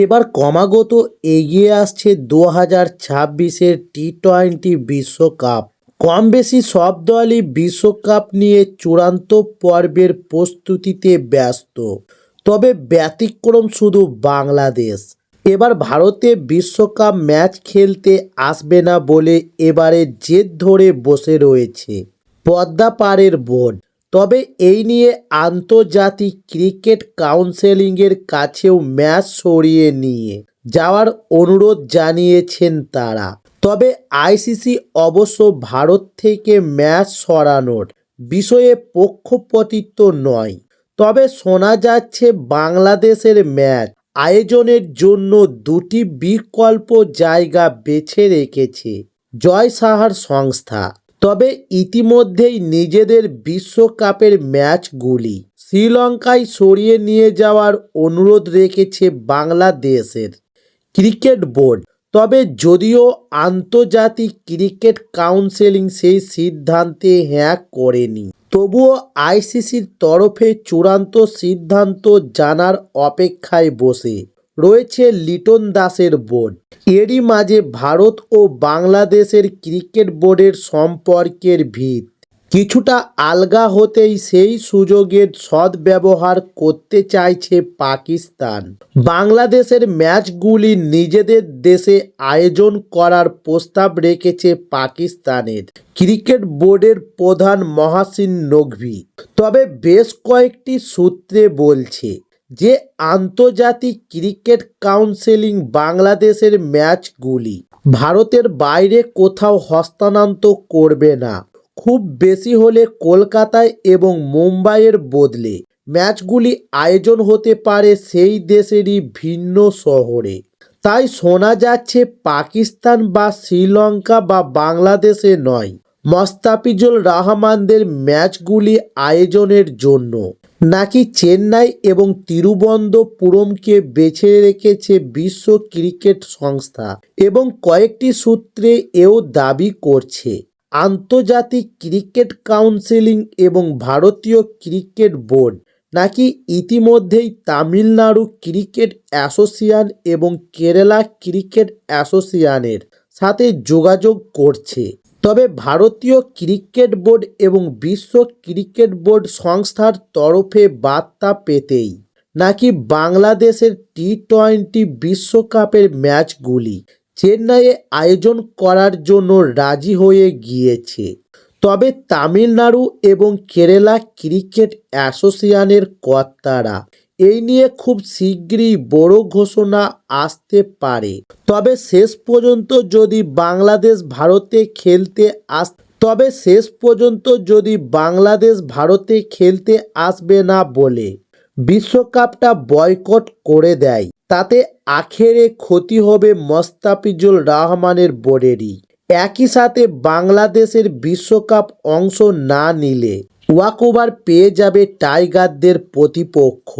এবার ক্রমাগত এগিয়ে আসছে দু হাজার ছাব্বিশের টি টোয়েন্টি বিশ্বকাপ। কম বেশি সব দলই বিশ্বকাপ নিয়ে চূড়ান্ত পর্বের প্রস্তুতিতে ব্যস্ত। তবে ব্যতিক্রম শুধু বাংলাদেশ। এবার ভারতে বিশ্বকাপ ম্যাচ খেলতে আসবে না বলে এবারে জেদ ধরে বসে রয়েছে। পদ্মা পাড়ের বোর্ড তবে এই নিয়ে আন্তর্জাতিক ক্রিকেট কাউন্সিলিংয়ের কাছেও ম্যাচ সরিয়ে নিয়ে যাওয়ার অনুরোধ জানিয়েছেন তারা। তবে আইসিসি অবশ্য ভারত থেকে ম্যাচ সরানোর বিষয়ে পক্ষপাতিত্ব নয়। তবে শোনা যাচ্ছে বাংলাদেশের ম্যাচ আয়োজনের জন্য দুটি বিকল্প জায়গা বেছে রেখেছে জয় সাহার সংস্থা। তবে ইতিমধ্যেই নিজেদের বিশ্বকাপের ম্যাচগুলি শ্রীলঙ্কায় সরিয়ে নিয়ে যাওয়ার অনুরোধ রেখেছে বাংলাদেশের ক্রিকেট বোর্ড। তবে যদিও আন্তর্জাতিক ক্রিকেট কাউন্সিলিং সেই সিদ্ধান্তে হ্যাঁ করেনি, তবুও আইসিসির তরফে চূড়ান্ত সিদ্ধান্ত জানার অপেক্ষায় বসে। রয়েছে লিটন দাসের বোর্ড এরই মাঝে ভারত ও বাংলাদেশের ক্রিকেট বোর্ডের সম্পর্কের ভিত। কিছুটা আলগা হতেই সেই সুযোগের সদ্ব্যবহার করতে চাইছে পাকিস্তান। বাংলাদেশের ম্যাচগুলি নিজেদের দেশে আয়োজন করার প্রস্তাব রেখেছে পাকিস্তানের ক্রিকেট বোর্ডের প্রধান মহাসিন নকভি। তবে বেশ কয়েকটি সূত্রে বলছে যে আন্তর্জাতিক ক্রিকেট কাউন্সিলিং বাংলাদেশের ম্যাচগুলি ভারতের বাইরে কোথাও হস্তান্তর করবে না। খুব বেশি হলে কলকাতায় এবং মুম্বাইয়ের বদলে ম্যাচগুলি আয়োজন হতে পারে সেই দেশেরই ভিন্ন শহরে। তাই শোনা যাচ্ছে পাকিস্তান বা শ্রীলঙ্কা বা বাংলাদেশে নয়, মোস্তাফিজুর রহমানদের ম্যাচগুলি আয়োজনের জন্য। নাকি চেন্নাই এবং তিরুবনন্তপুরমকে বেছে রেখেছে বিশ্ব ক্রিকেট সংস্থা এবং কয়েকটি সূত্রে এও দাবি করছে। আন্তর্জাতিক ক্রিকেট কাউন্সিলিং এবং ভারতীয় ক্রিকেট বোর্ড নাকি ইতিমধ্যেই তামিলনাড়ু ক্রিকেট অ্যাসোসিয়েশন এবং কেরালা ক্রিকেট অ্যাসোসিয়েশনের সাথে যোগাযোগ করছে। তবে ভারতীয় ক্রিকেট বোর্ড এবং বিশ্ব ক্রিকেট বোর্ড সংস্থার তরফে বার্তা পেতেই নাকি বাংলাদেশের টি টোয়েন্টি বিশ্বকাপের ম্যাচগুলি চেন্নাইয়ে আয়োজন করার জন্য রাজি হয়ে গিয়েছে। তবে তামিলনাড়ু এবং কেরালা ক্রিকেট অ্যাসোসিয়েশনের কর্তারা এই নিয়ে খুব শীঘ্রই বড় ঘোষণা আসতে পারে। তবে শেষ পর্যন্ত যদি বাংলাদেশ ভারতে খেলতে আস, তবে শেষ পর্যন্ত যদি বাংলাদেশ ভারতে খেলতে আসবে না বলে বিশ্বকাপটা বয়কট করে দেয়। তাতে আখেরে ক্ষতি হবে মোস্তাফিজুর রহমানের বোর্ডেরই। একই সাথে বাংলাদেশের বিশ্বকাপ অংশ না নিলে ওয়াকওভার পেয়ে যাবে টাইগারদের প্রতিপক্ষ।